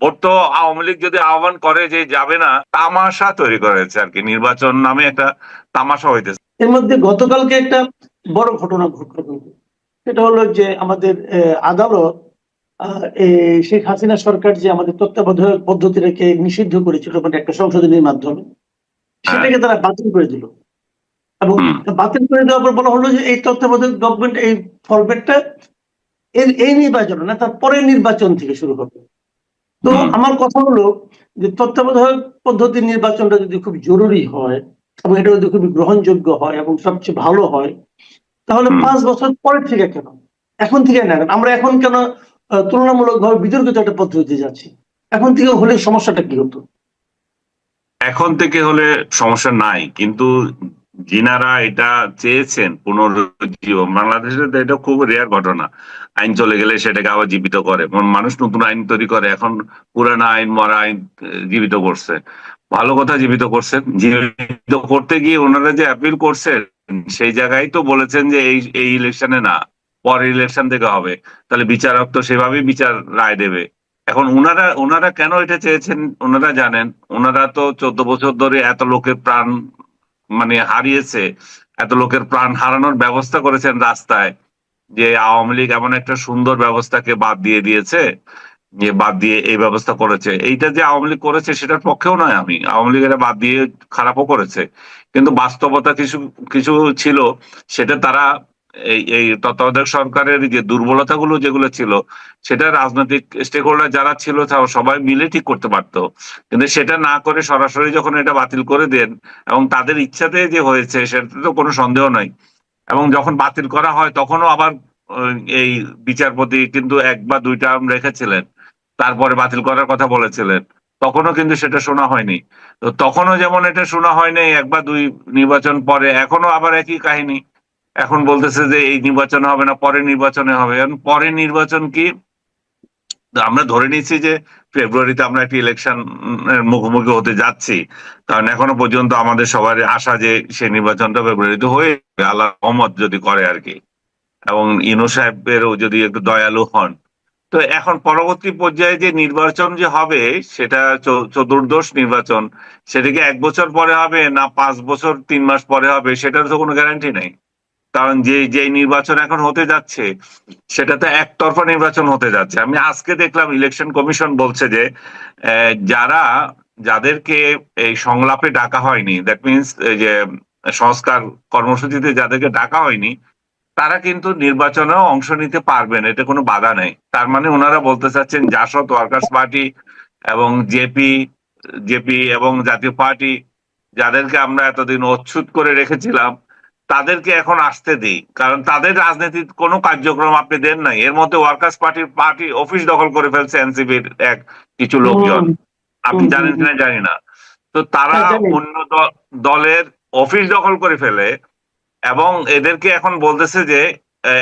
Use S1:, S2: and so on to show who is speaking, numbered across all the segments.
S1: Vote তো আওয়ামী লীগ যদি আহ্বান করে যে যাবে না তামাশা তৈরি করেছে আর কি। নির্বাচন নামে একটা তামাশা হইতেছে।
S2: এর মধ্যে গতকালকে একটা বড় ঘটনা ঘটলো। সেটা হলো যে আমাদের আদালত শেখ হাসিনা সরকার যে আমাদের তত্ত্বাবধায়ক পদ্ধতিটাকে নিষিদ্ধ করেছিল মানে একটা সংশোধনীর মাধ্যমে সেটাকে তারা বাতিল করে দিল। এবং বাতিল করে দেওয়ার পর বলা হলো যে এই তত্ত্বাবধায়ক গভর্নমেন্ট এই ফরম্যাটটা এর এই নির্বাচন না তার পরের নির্বাচন থেকে শুরু হবে। তো আমার কথা হলো যে তত্ত্বাবধায়ক পদ্ধতির নির্বাচনটা যদি খুব জরুরি হয় এবং এটা যদি খুবই গ্রহণযোগ্য হয় এবং সবচেয়ে ভালো হয় তাহলে পাঁচ বছর পরের থেকে কেন? এখন থেকে না কেন? আমরা এখন কেন তুলনামূলকভাবে বিতর্কিত একটা পদ্ধতি যাচ্ছি? এখন থেকে হলে সমস্যাটা কি হতো?
S1: এখন থেকে হলে সমস্যা নাই কিন্তু যিনারা এটা চেয়েছেন পুনরুজ্জীবন, বাংলাদেশে তো এটা খুব রেয়ার ঘটনা। আইন চলে গেলে সেটাকে আবার জীবিত করে। মানুষ নতুন আইন তৈরি করে, এখন পুরানো আইন, মরা আইন জীবিত করছে। ভালো কথা জীবিত করছে জীবিত করতে গিয়ে ওনারা যে অ্যাপিল করছেন, সেই জায়গায় তো বলেছেন যে এই এই ইলেকশনে না, পরের ইলেকশন থেকে হবে। তাহলে বিচারক তো সেভাবেই বিচার রায় দেবে। এখন ওনারা ওনারা কেন এটা চেয়েছেন? ওনারা জানেন, ওনারা তো চোদ্দ বছর ধরে এত লোকের প্রাণ মানে হারিয়েছে, এত লোকের প্রাণ হারানোর ব্যবস্থা করেছেন রাস্তায় যে আওয়ামী লীগ এমন একটা সুন্দর ব্যবস্থাকে বাদ দিয়ে দিয়েছে, যে বাদ দিয়ে এই ব্যবস্থা করেছে। এইটা যে আওয়ামী লীগ করেছে সেটার পক্ষেও নয় আমি। আওয়ামী লীগ এটা বাদ দিয়ে খারাপও করেছে। কিন্তু বাস্তবতা কিছু কিছু ছিল, সেটা তারা এই এই তত্ত্বাবধায়ক সরকারের যে দুর্বলতাগুলো যেগুলো ছিল, সেটা রাজনৈতিক স্টেক হোল্ডার যারা ছিল তাও সবাই মিলে ঠিক করতে পারতো। কিন্তু সেটা না করে সরাসরি যখন এটা বাতিল করে দেন এবং তাদের ইচ্ছাতে যে হয়েছে, সেটাতে তো কোনো সন্দেহ নাই। এবং যখন বাতিল করা হয়, তখনও আবার এই বিচারপতি কিন্তু এক বা দুই টার্ম রেখেছিলেন। তারপরে বাতিল করার কথা বলেছিলেন। তখনও কিন্তু সেটা শোনা হয়নি। তো তখনও যেমন এটা শোনা হয়নি, এক বা দুই নির্বাচন পরে এখনও আবার একই কাহিনী। এখন বলতেছে যে এই নির্বাচন হবে না, পরের নির্বাচনে হবে। এখন পরের নির্বাচন কি? আমরা ধরে নিচ্ছি যে ফেব্রুয়ারিতে আমরা একটি ইলেকশন মুখোমুখি হতে যাচ্ছি। কারণ এখনও পর্যন্ত আমাদের সবার আশা যে সেই নির্বাচনটা ফেব্রুয়ারিতে হয়ে আল্লাহ রহমত যদি করে আর কি। এবং ইনু সাহেবেরও যদি একটু দয়ালু হন। তো এখন পরবর্তী পর্যায়ে যে নির্বাচন যে হবে, সেটা চতুর্দশ নির্বাচন, সেটা কি এক বছর পরে হবে না পাঁচ বছর, তিন মাস পরে হবে? সেটার তো কোনো গ্যারান্টি নেই। কারণ যে যে নির্বাচন এখন হতে যাচ্ছে সেটা তো একতরফা নির্বাচন হতে যাচ্ছে। আমি আজকে দেখলাম ইলেকশন কমিশন বলছে যে যারা, যাদেরকে এই সংলাপে ডাকা হয়নি দ্যাট মিনস যে, সংস্কার কর্মসূচিতে যাদেরকে ডাকা হয়নি, তারা কিন্তু নির্বাচনেও অংশ নিতে পারবেন এটা কোনো বাধা নেই। তার মানে ওনারা বলতে চাচ্ছেন জাসদ, ওয়ার্কার্স পার্টি এবং জেপি জেপি এবং জাতীয় পার্টি, যাদেরকে আমরা এতদিন অচ্ছুত করে রেখেছিলাম তাদেরকে এখন আসতে দিই। কারণ তাদের রাজনীতির কোনো কার্যক্রম আপনি দেন নাই। এর মধ্যে ওয়ার্কার্স পার্টির পার্টি অফিস দখল করে ফেলছে এনসিপির এক কিছু লোকজন। আপনি জানেন কিনা জানি না। তো তারা
S2: হ্যাঁ,
S1: অন্য দলের অফিস দখল করে ফেলে এবং এদেরকে এখন বলতেছে যে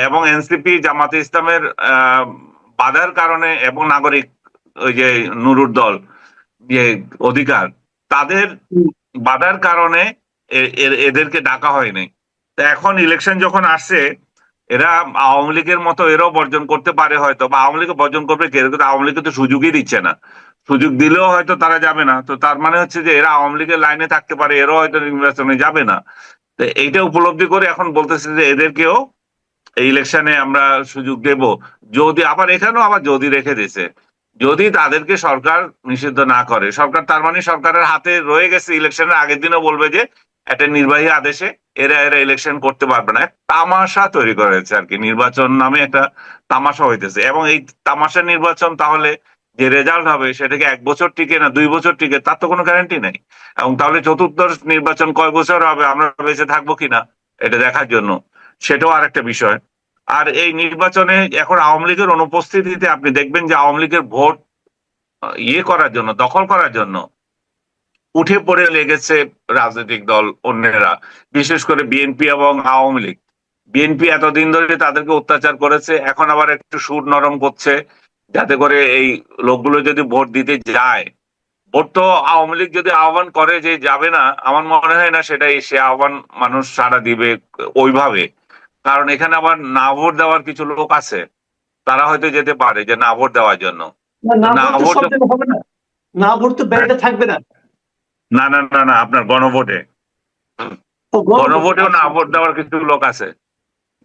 S1: এবং এনসিপি জামাতে ইসলামের আহ, বাধার কারণে এবং নাগরিক ওই যে নুরুর দল যে অধিকার তাদের বাধার কারণে এদেরকে ডাকা হয়নি। তো এখন ইলেকশন যখন আসছে, এরা আওয়ামী লীগের মতো এরাও বর্জন করতে পারে হয়তো, বা আওয়ামী লীগ বর্জন করবে কে? কিন্তু আওয়ামী লীগকে তো সুযোগই দিচ্ছে না। সুযোগ দিলেও হয়তো তারা যাবে না। তো তার মানে হচ্ছে যে এরা আওয়ামী লীগের লাইনে থাকতে পারে, এরাও হয়তো নির্বাচনে যাবে না। তো এইটা উপলব্ধি করে এখন বলতেছে যে এদেরকেও এই ইলেকশনে আমরা সুযোগ দেব। যদি আবার এখানেও আবার যদি রেখে দিছে যদি তাদেরকে সরকার নিষিদ্ধ না করে, সরকার তার মানে সরকারের হাতে রয়ে গেছে ইলেকশনের আগের দিনও বলবে যে একটা নির্বাহী আদেশে এরা এরা ইলেকশন করতে পারবে না। তামাশা তৈরি করেছে আর কি। নির্বাচন নামে একটা তামাশা হইতেছে। এবং এই তামাশা নির্বাচন তাহলে যে রেজাল্ট হবে সেটাকে এক বছর টিকে না, দুই বছর টিকে, তার তো কোনো গ্যারান্টি নেই। এবং তাহলে চতুর্দশ নির্বাচন কয় বছর হবে, আমরা বেঁচে থাকব কিনা, এটা দেখার জন্য। সেটাও আরেকটা বিষয়। আর এই নির্বাচনে এখন আওয়ামী লীগের অনুপস্থিতিতে আপনি দেখবেন যে আওয়ামী লীগের ভোট ইয়ে করার জন্য, দখল করার জন্য উঠে পড়ে লেগেছে রাজনৈতিক দল অন্যেরা বিশেষ করে বিএনপি এবং আওয়ামী লীগ। বিএনপি এতদিন ধরে তাদেরকে অত্যাচার করেছে এখন আবার একটু সুর নরম করছে যাতে করে এই লোকগুলো যদি ভোট দিতে যায়। ভোট তো আওয়ামী লীগ যদি আহ্বান করে যে যাবে না আমার মনে হয় না সেটাই সে আহ্বান মানুষ সাড়া দিবে ওইভাবে। কারণ এখানে আবার না ভোট দেওয়ার কিছু লোক আছে তারা হয়তো যেতে পারে যে না ভোট দেওয়ার জন্য।
S2: না, ভোট না। না ভোট তো ব্যাংকে থাকবে না।
S1: না না না না আপনার গণভোটে। গণভোটেও না ভোট দেওয়ার কিছু লোক আছে।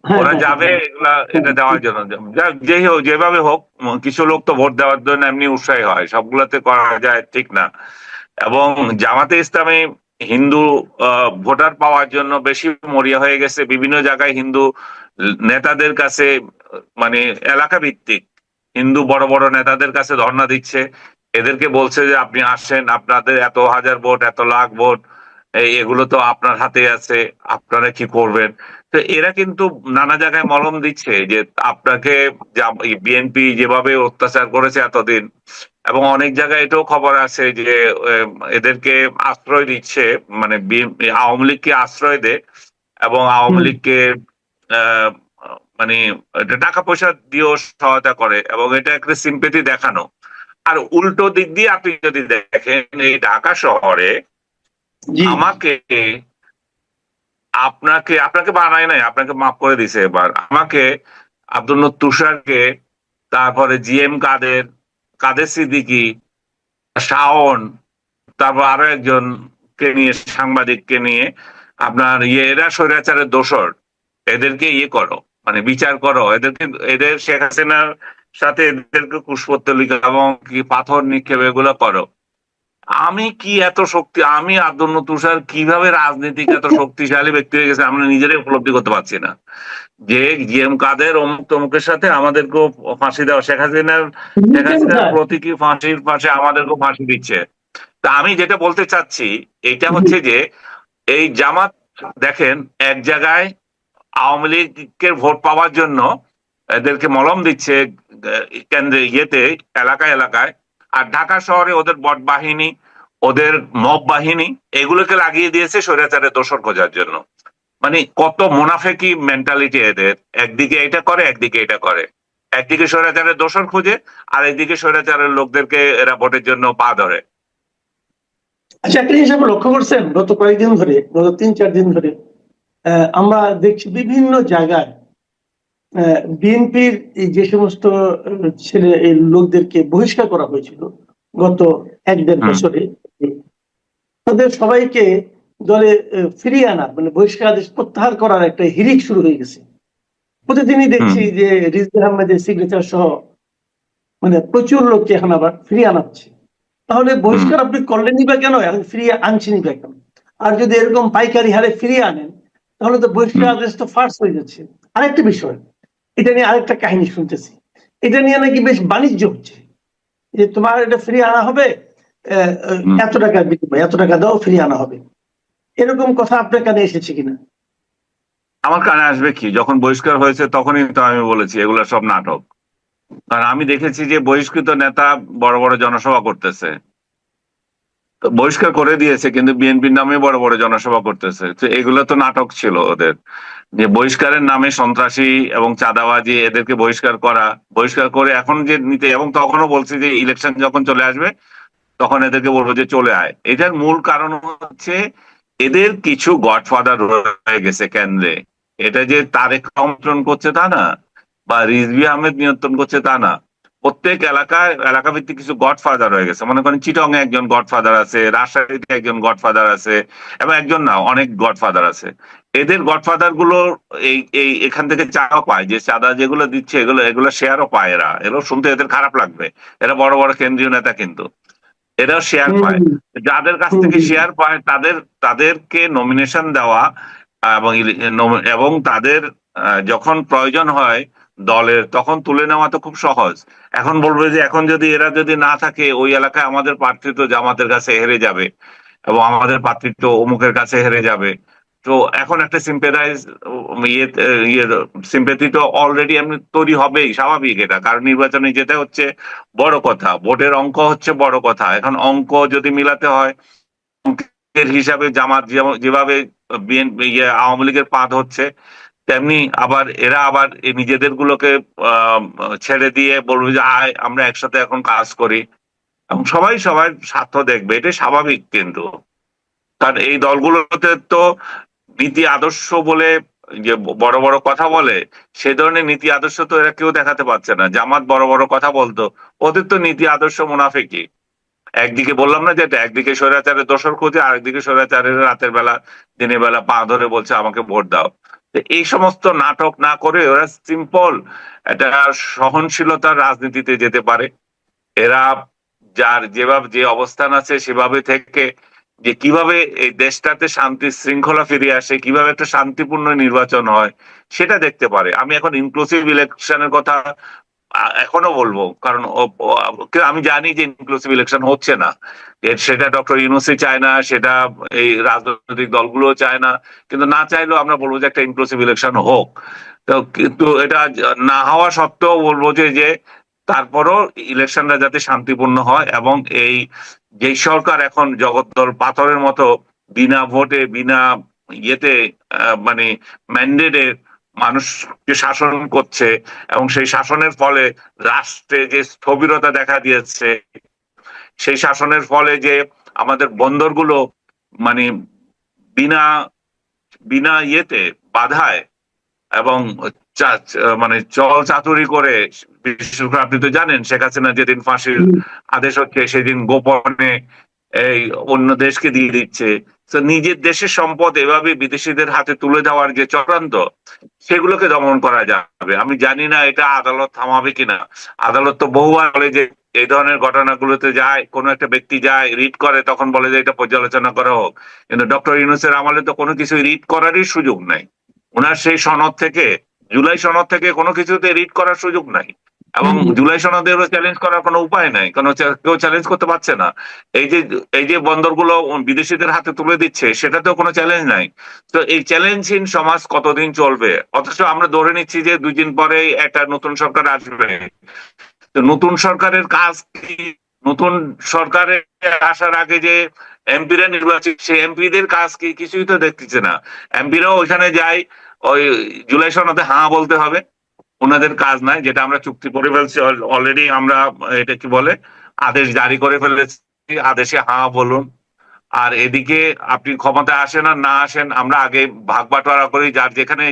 S2: হ্যাঁ,
S1: ওরা
S2: হ্যাঁ,
S1: যাবে এগুলা এটা দেওয়ার জন্য। যা- যেই হোক যেভাবে হোক কিছু লোক তো ভোট দেওয়ার জন্য এমনি উৎসাহী হয়। সবগুলোতে করা যায় ঠিক না। এবং জামাতে ইসলামী হিন্দু আহ, ভোটার পাওয়ার জন্য বেশি মরিয়া হয়ে গেছে। বিভিন্ন জায়গায় হিন্দু নেতাদের কাছে মানে এলাকা ভিত্তিক হিন্দু বড় বড় নেতাদের কাছে ধর্ণা দিচ্ছে। এদেরকে বলছে যে আপনি আসেন আপনাদের এত হাজার ভোট এত লাখ ভোট এই এগুলো তো আপনার হাতে আছে আপনারা কি করবেন? তো এরা কিন্তু নানা জায়গায় মলম দিচ্ছে যে আপনাকে বিএনপি যেভাবে অত্যাচার করেছে এতদিন এবং অনেক জায়গায় এটাও খবর আছে যে এদেরকে আশ্রয় দিচ্ছে মানে আওয়ামী লীগকে আশ্রয় দেয় এবং আওয়ামী লীগকে আহ, মানে টাকা পয়সা দিয়েও সহায়তা করে এবং এটা একটা সিম্পেথি দেখানো। আর উল্টো দিক দিয়ে আপনি যদি দেখেন এই ঢাকা শহরে আমাকে আপনাকে আপনাকে বানায় নাই আপনাকে মাফ করে দিছে এবার। আমাকে আব্দুল তুষারকে তারপরে জিএম কাদের কাদের সিদ্দিকি শাওন তারপর আরও একজন কে নিয়ে সাংবাদিককে নিয়ে আপনার ইয়ে এরা স্বৈরাচারের দোষর এদেরকে ইয়ে করো মানে বিচার করো। এদেরকে এদের শেখ হাসিনার সাথে এদেরকে কুশপত্তলিকা এবং কি পাথর নিক্ষেপ এগুলো করো। আমি কি এত শক্তি আমি আব্দুল তুষার কীভাবে রাজনীতিক এত শক্তিশালী ব্যক্তি হয়ে গেছে আমরা নিজেরাই উপলব্ধি করতে পারছি না। যে জিএম কাদের অমুক তমুকের সাথে আমাদেরকেও ফাঁসি দেওয়া শেখ হাসিনার শেখ হাসিনার প্রতীকী ফাঁসির পাশে আমাদেরকেও ফাঁসি দিচ্ছে? তা আমি যেটা বলতে চাচ্ছি এটা হচ্ছে যে এই জামাত দেখেন এক জায়গায় আওয়ামী লীগের ভোট পাওয়ার জন্য এদেরকে মলম দিচ্ছে কেন্দ্রে ইয়েতে, এলাকায় এলাকায়। আর ঢাকা শহরে ওদের বট বাহিনী, ওদের মব বাহিনী, এগুলোকে লাগিয়ে দিয়েছে স্বৈরাচারের দোষর খোঁজার জন্য। মানে কত মুনাফেকি মেন্টালিটি এদের। একদিকে এটা করে, একদিকে এটা করে। একদিকে স্বৈরাচারের দোষর খুঁজে, আর একদিকে স্বৈরাচারের লোকদেরকে এরা ভোটের জন্য পা ধরে।
S2: আচ্ছা একটা জিনিস হিসাবে লক্ষ্য করছেন, গত কয়েকদিন ধরে, গত তিন চার দিন ধরে আমরা দেখছি বিভিন্ন জায়গায় বিএনপির যে সমস্ত ছেলে এই লোকদেরকে বহিষ্কার করা হয়েছিল গত এক দেড় বছরে তাদের সবাইকে দলে ফিরিয়ে আনার মানে বহিষ্কার আদেশ প্রত্যাহার করার একটা হিরিক শুরু হয়ে গেছে। প্রতিদিনই দেখছি যে রিজভি আহমেদের সিগনেচার সহ মানে প্রচুর লোককে এখন আবার ফিরিয়ে আনা হচ্ছে। তাহলে বহিষ্কার আপনি করলেনই বা কেন? এখন ফিরিয়ে আনছেনই বা কেন? আর যদি এরকম পাইকারি হারে ফিরিয়ে আনেন তাহলে তো বহিষ্কার আদেশ তো ফার্স্ট হয়ে যাচ্ছে। আরেকটা বিষয় এটা নিয়ে আরেকটা কাহিনী শুনতেছি। এটা নিয়ে নাকি বেশ বাণিজ্য হচ্ছে। যে তোমার এটা ফিরিয়ে আনা হবে এত টাকা বিনিময়ে এত টাকা দাও ফিরিয়ে আনা হবে। এরকম কথা আপনার কানে এসেছে কিনা?
S1: আমার কানে আসবে কি? যখন বহিষ্কার হয়েছে তখনই তো আমি বলেছি এগুলো সব নাটক। কারণ আমি দেখেছি যে বহিষ্কৃত নেতা বড় বড় জনসভা করতেছে। বহিষ্কার করে দিয়েছে, কিন্তু বিএনপির নামে বড় বড় জনসভা করতেছে। তো এগুলো তো নাটক ছিল ওদের। যে বহিষ্কারের নামে সন্ত্রাসী এবং চাঁদাবাজি, এদেরকে বহিষ্কার করা, বহিষ্কার করে এখন যে নিতে, এবং তখনও বলছে যে ইলেকশন যখন চলে আসবে, তখন এদেরকে বলব যে চলে আয়। এটার মূল কারণ হচ্ছে এদের কিছু গডফাদার রয়ে গেছে কেন্দ্রে। এটা যে তারেক নিয়ন্ত্রণ করছে তা না, বা রিজভি আহমেদ নিয়ন্ত্রণ করছে তা না। প্রত্যেক এলাকায় এলাকা ভিত্তিক কিছু গডফাদার হয়ে গেছে। মনে করেন চিটং এ একজন গডফাদার আছে রাজশাহীতে একজন গডফাদার আছে এবং একজন না অনেক গডফাদার আছে। এদের গডফাদারগুলো এই এই এখান থেকে চাঁদা পায় যে চাঁদা যেগুলো দিচ্ছে এগুলো এগুলো শেয়ারও পায় এরা। এগুলো শুনতে এদের খারাপ লাগবে। এরা বড় বড় কেন্দ্রীয় নেতা কিন্তু। এরাও শেয়ার পায়। যাদের কাছ থেকে শেয়ার পায় তাদের তাদেরকে নমিনেশন দেওয়া এবং এবং তাদের যখন প্রয়োজন হয় দলের, তখন তুলে নেওয়া তো খুব সহজ। এখন বলবে যে, এখন যদি এরা যদি না থাকে, ওই এলাকায় আমাদের প্রার্থিত জামাতের কাছে হেরে যাবে এবং আমাদের প্রার্থিত অমুকের কাছে হেরে যাবে। তো এখন একটা সিম্পেদাইজ ইয়ে ইয়ে সিম্পেথি তো অলরেডি এমনি তৈরি হবেই, স্বাভাবিক এটা। কারণ নির্বাচনে যেতে হচ্ছে, বড় কথা। ভোটের অঙ্ক হচ্ছে বড় কথা। এখন অঙ্ক যদি মিলাতে হয় হিসাবে জামাত যেভাবে বিএনপি ইয়ে আওয়ামী লীগের পাঁধ হচ্ছে তেমনি আবার এরা আবার নিজেদের গুলোকে ছেড়ে দিয়ে বলবে যে, আয়, আমরা একসাথে এখন কাজ করি। এবং সবাই সবার স্বার্থ দেখবে, এটাই স্বাভাবিক কিন্তু। কারণ এই দলগুলোতে তো নীতি আদর্শ বলে যে বড় বড় কথা বলে, সে ধরনের নীতি আদর্শ তো এরা কেউ দেখাতে পারছে না। জামাত বড় বড় কথা বলতো, ওদের তো নীতি আদর্শ মুনাফেকি একদিকে বললাম না যেটা একদিকে স্বৈরাচারের দোষর খুঁজে আরেকদিকে স্বৈরাচারের রাতের বেলা, দিনের বেলা পা ধরে বলছে, আমাকে ভোট দাও। এই সমস্ত নাটক না করে ওরা সিম্পল একটা সহনশীলতার রাজনীতিতে যেতে পারে। এরা যার যেভাবে যে অবস্থান আছে সেভাবে থেকে যে কীভাবে এই দেশটাতে শান্তি শৃঙ্খলা ফিরে আসে, কীভাবে একটা শান্তিপূর্ণ নির্বাচন হয়, সেটা দেখতে পারে। আমি এখন ইনক্লুসিভ ইলেকশনের কথা এখনও বলব, কারণ আমি জানি যে ইনক্লুসিভ ইলেকশন হচ্ছে না। সেটা ডক্টর ইউনুসি চায় না, সেটা এই রাজনৈতিক দলগুলো চায় না, কিন্তু না চাইলেও আমরা বলব যে একটা ইনক্লুসিভ ইলেকশন হোক। তো কিন্তু এটা না হওয়া সত্ত্বেও বলব যে যে তারপরও ইলেকশনটা যাতে শান্তিপূর্ণ হয় এবং এই যে সরকার এখন জগদ্দল পাথরের মতো বিনা ভোটে, বিনা ইয়েতে মানে ম্যান্ডেটে মানুষকে শাসন করছে এবং সেই শাসনের ফলে রাষ্ট্রে যে স্থবিরতা দেখা দিয়েছে সেই শাসনের ফলে যে আমাদের বন্দরগুলো মানে বিনা বিনা ইয়েতে বাধায় এবং চা- মানে চল চাতুরি করে বিশেষ করে আপনি তো জানেন শেখ হাসিনা যেদিন ফাঁসির আদেশ হচ্ছে সেদিন গোপনে এই অন্য দেশকে দিয়ে দিচ্ছে। তো নিজের দেশের সম্পদ এভাবে বিদেশিদের হাতে তুলে দেওয়ার যে চক্রান্ত, সেগুলোকে দমন করা যাবে। আমি জানি না এটা আদালত থামাবে কিনা। আদালত তো বহুবার বলে যে এই ধরনের ঘটনাগুলোতে যায়, কোনো একটা ব্যক্তি যায় রিড করে, তখন বলে যে এটা পর্যালোচনা করা হোক। কিন্তু ডক্টর ইউনুসের আমলে তো কোনো কিছু রিড করারই সুযোগ নাই। ওনার সেই সনদ থেকে, জুলাই সনদ থেকে কোনো কিছুতে রিড করার সুযোগ নাই। এবং। জুলাই সনদের চ্যালেঞ্জ করার কোনো উপায় নাই। কারণ কেউ চ্যালেঞ্জ করতে পারছে না। এই যে এই যে বন্দরগুলো বিদেশিদের হাতে তুলে দিচ্ছে সেটাতেও কোনো চ্যালেঞ্জ নাই। তো এই চ্যালেঞ্জহীন সমাজ কতদিন চলবে? অথচ আমরা ধরে নিচ্ছি যে দুই দিন পরে একটা নতুন সরকার আসবে। তো নতুন সরকারের কাজ কি? নতুন সরকারের আসার আগে যে এমপিরা নির্বাচিত সেই এমপিদের কাজ কি? কিছুই তো দেখতেছে না। এমপিরাও ওইখানে যায় ওই জুলাই সনদে হাঁ বলতে হবে। ওনাদের কাজ নাই, যেটা আমরা চুক্তি করে ফেলছি অলরেডি আমরা এটা কি বলে, আদেশ জারি করে ফেলেছি, আদেশে হাঁ বলুন। আর এদিকে আপনি ক্ষমতায় আসেন আর না আসেন, আমরা আগে ভাগ বাটোয়ারা করি, যার যেখানে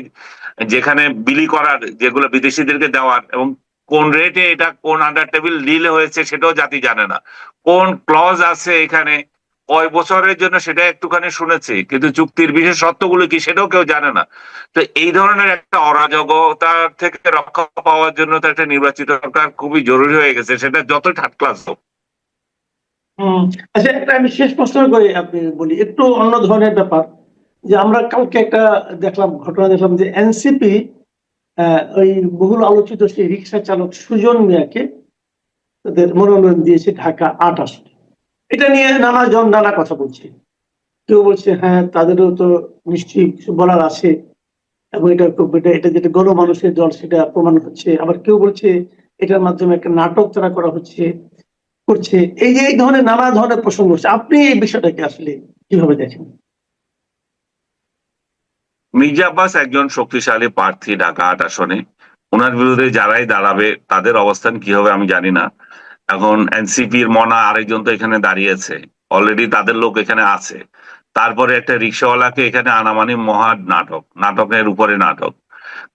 S1: যেখানে বিলি করার, যেগুলো বিদেশিদেরকে দেওয়ার, এবং কোন রেটে এটা কোন আন্ডার টেবিল ডিল হয়েছে সেটাও জাতি জানে না। কোন ক্লজ আছে এখানে কয় বছরের জন্য সেটা একটুখানি শুনেছি, কিন্তু চুক্তির বিশেষ শর্তগুলো কি সেটাও কেউ জানে না। তো এই ধরনের একটা অরাজকতা থেকে রক্ষা পাওয়ার জন্য তো একটা নির্বাচিত সরকার খুবই জরুরি হয়ে গেছে, সেটা যত থার্ড ক্লাস হোক।
S2: আচ্ছা একটা আমি শেষ প্রশ্ন করে আপনি বলি, একটু অন্য ধরনের ব্যাপার, যে আমরা কালকে একটা দেখলাম, ঘটনা দেখলাম যে এনসিপি ওই বহুল আলোচিত সেই রিক্সা চালক সুজন মিয়াকে তাদের মনোনয়ন দিয়েছে ঢাকা আট আসনে। এটা নিয়ে নানা জন নানা কথা বলছে। কেউ বলছে হ্যাঁ তাদেরও তো নিশ্চয়ই কিছু বলার আছে এবং এটা এটা যেটা গণমানুষের দল সেটা প্রমাণ হচ্ছে আবার কেউ বলছে, এটার মাধ্যমে একটা নাটক তারা করা হচ্ছে, করছে। এই যে এই ধরনের নানা ধরনের প্রসঙ্গ হচ্ছে। আপনি এই বিষয়টাকে আসলে কীভাবে দেখেন?
S1: মির্জা আব্বাস একজন শক্তিশালী প্রার্থী ঢাকা আট আসনে। ওনার বিরুদ্ধে যারাই দাঁড়াবে, তাদের অবস্থান কি হবে আমি জানি না। এখন এনসিপির মনা আরেকজন তো এখানে দাঁড়িয়েছে। অলরেডি তাদের লোক এখানে আছে। তারপরে একটা রিক্সাওয়ালাকে এখানে আনামানি মহা নাটক, নাটকের উপরে নাটক।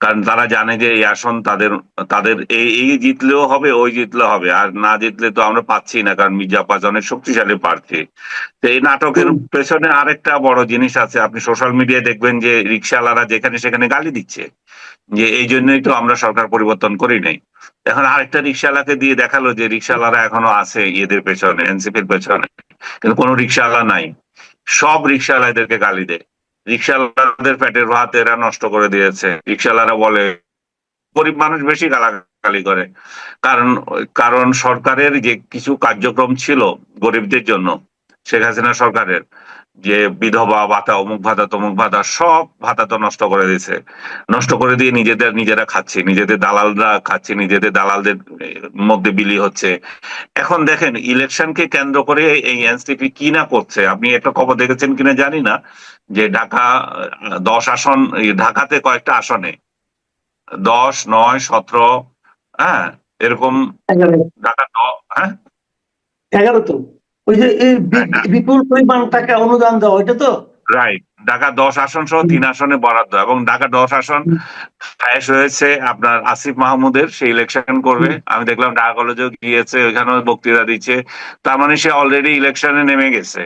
S1: কারণ তারা জানে যে এই আসন তাদের তাদের এই জিতলেও হবে, ওই জিতলে হবে। আর না জিতলে তো আমরা পাচ্ছি না, কারণ মির্জা আব্বাস অনেক শক্তিশালী প্রার্থী। তো এই নাটকের পেছনে আরেকটা বড় জিনিস আছে। আপনি সোশ্যাল মিডিয়ায় দেখবেন যে রিক্সাওয়ালারা যেখানে সেখানে গালি দিচ্ছে, যে এই জন্যই তো আমরা সরকার পরিবর্তন করি নাই। এখন আরেকটা রিক্সাওয়ালাকে দিয়ে দেখাল যে রিক্সাওয়ালারা এখনও আছে এদের পেছনে, এনসিপির পেছনে, কিন্তু কোনো রিক্সাওয়ালা নাই। সব রিক্সাওয়ালা এদেরকে গালি দেয়। রিক্সাওয়ালাদের পেটের ভাত এরা নষ্ট করে দিয়েছে। রিক্সাওয়ালারা বলে, গরিব মানুষ বেশি গালাগালি করে। কারণ কারণ সরকারের যে কিছু কার্যক্রম ছিল গরিবদের জন্য, শেখ হাসিনা সরকারের যে বিধবা ভাতা অমুক ভাতা তমুক ভাতা সব ভাতা তো নষ্ট করে দিয়েছে। নষ্ট করে দিয়ে নিজেদের নিজেরা খাচ্ছে। নিজেদের দালালরা খাচ্ছে নিজেদের দালালদের মধ্যে বিলি হচ্ছে। এখন দেখেন ইলেকশনকে কেন্দ্র করে এই এনসিপি কি না করছে? আপনি একটা খবর দেখেছেন কিনা জানি না যে ঢাকা দশ আসন ঢাকাতে কয়েকটা আসনে। দশ নয় সতেরো হ্যাঁ এরকম ঢাকা হ্যাঁ?
S2: এগারো তো। ওই যে এই বিপুল পরিমাণ টাকা অনুদান দেওয়া ওইটা তো?
S1: রাইট ঢাকা দশ আসন সহ তিন আসনে বরাদ্দ। এবং ঢাকা দশ আসন। হায়েস হয়েছে আপনার আসিফ মাহমুদের সে ইলেকশন করবে। আমি দেখলাম ঢাকা কলেজেও গিয়েছে ওইখানেও বক্তৃতা দিচ্ছে। তার মানে সে অলরেডি ইলেকশনে নেমে গেছে।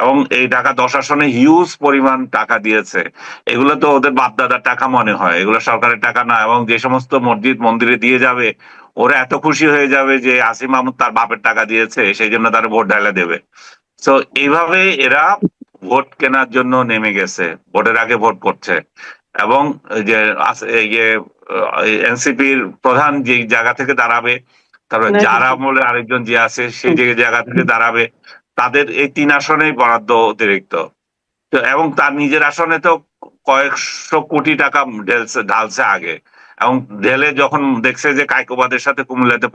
S1: এবং এই ঢাকা দশ আসনে হিউজ পরিমাণ টাকা দিয়েছে। এগুলো তো ওদের বাপদাদার টাকা মনে হয়। এগুলো সরকারের টাকা না এবং যে সমস্ত মসজিদ মন্দিরে দিয়ে যাবে ওরা এত খুশি হয়ে যাবে যে আসিফ মাহমুদ তার বাপের টাকা দিয়েছে সেই জন্য তার ভোট ঢালা দেবে। তো এইভাবে এরা ভোট কেনার জন্য নেমে গেছে। ভোটের আগে ভোট করছে। এবং যে আস- এই যে এনসিপির প্রধান যে জায়গা থেকে দাঁড়াবে তারপরে যারা বলে আরেকজন যে আছে সেই যে জায়গা থেকে দাঁড়াবে। তাদের এই তিন আসনেই বরাদ্দ অতিরিক্ত। এবং তার নিজের আসনে তো কয়েকশো কোটি টাকা ঢেলছে, ঢালছে আগে। এবং ঢেলে যখন দেখছে যে কায়কোবাদের সাথে কুমিল্লাতে